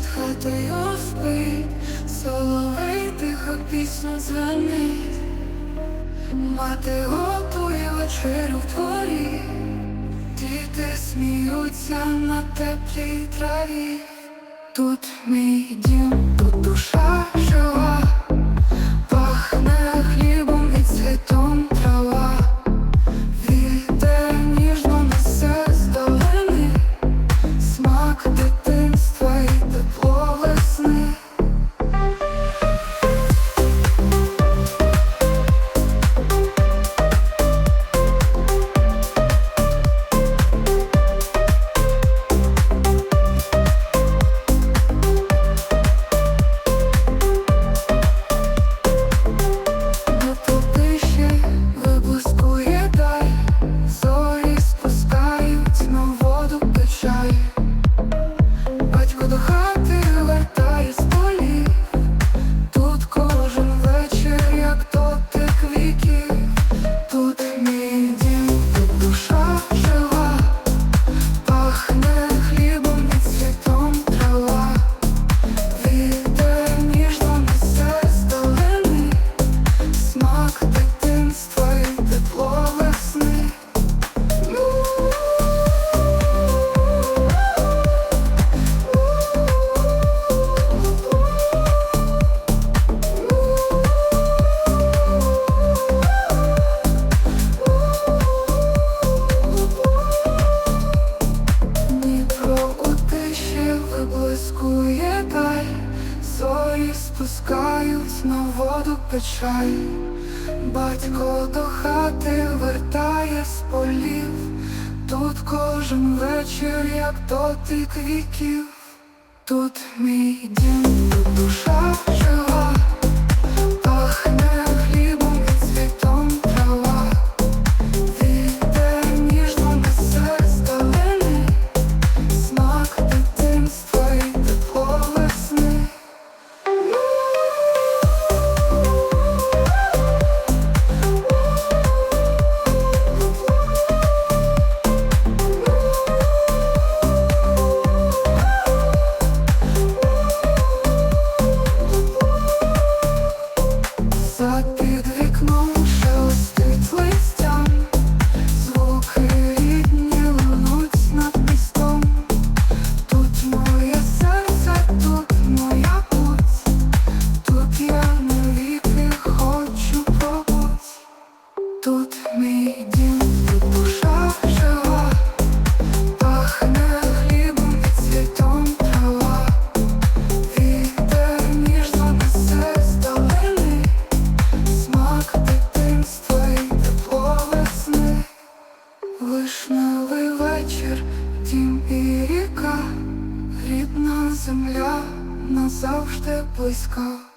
над хатою спить, соловей тихо пісню дзвонить, мати готує вечерю в дворі, діти сміються на теплій траві. Тут мій дім, тут душа. Виливають на воду печаль, батько до хати вертає з полів, тут кожен вечір, як дотик віків, тут мій дім, душа. вишневий вечір, дім і ріка, рідна земля назавжди близька.